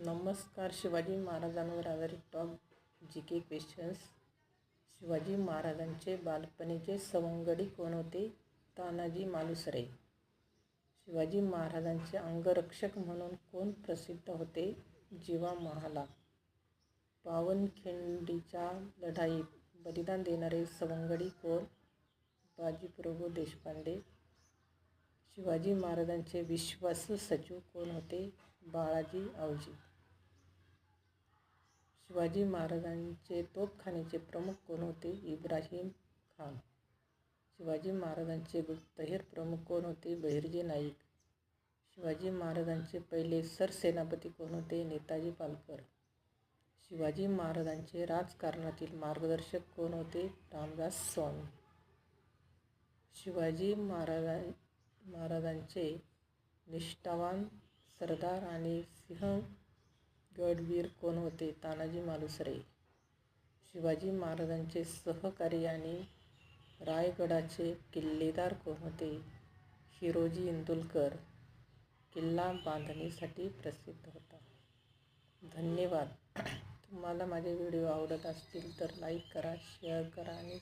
नमस्कार शिवाजी महाराजांवर आधारित top G K questions Shivaji महाराजांचे बालपणीचे सवंगडी कोण होते? तानाजी मालुसरे. शिवाजी महाराजांचे अंगरक्षक म्हणून कोण प्रसिद्ध होते? जीवा महाला. पावनखिंडीच्या लढाईत बलिदान देणारे सवंगडी कोण? बाजीप्रभू देशपांडे. शिवाजी महाराजांचे विश्वासू सचिव कोण होते? बाळाजी आवजी शिवाजी महाराजांचे तोफखान्याचे प्रमुख कोण होते? इब्राहिम खान. शिवाजी महाराजांचे गुप्तहेर प्रमुख कोण होते? बहिर्जी नाईक. शिवाजी महाराजांचे पहिले सरसेनापती कोण होते? नेताजी पालकर. शिवाजी महाराजांचे राजकारणातील मार्गदर्शक कोण होते? रामदास स्वामी. शिवाजी महाराजां महाराजांचे निष्ठावान सरदार आणि सिंह गडवीर कोण होते? तानाजी मालुसरे. शिवाजी महाराजांचे सहकारी आणि रायगडाचे किल्लेदार कोण होते? हिरोजी इंदुलकर. किल्ला बांधणीसाठी प्रसिद्ध होता. धन्यवाद. तुम्हाला माझे व्हिडिओ आवडत असतील तर लाईक करा शेअर करा आणि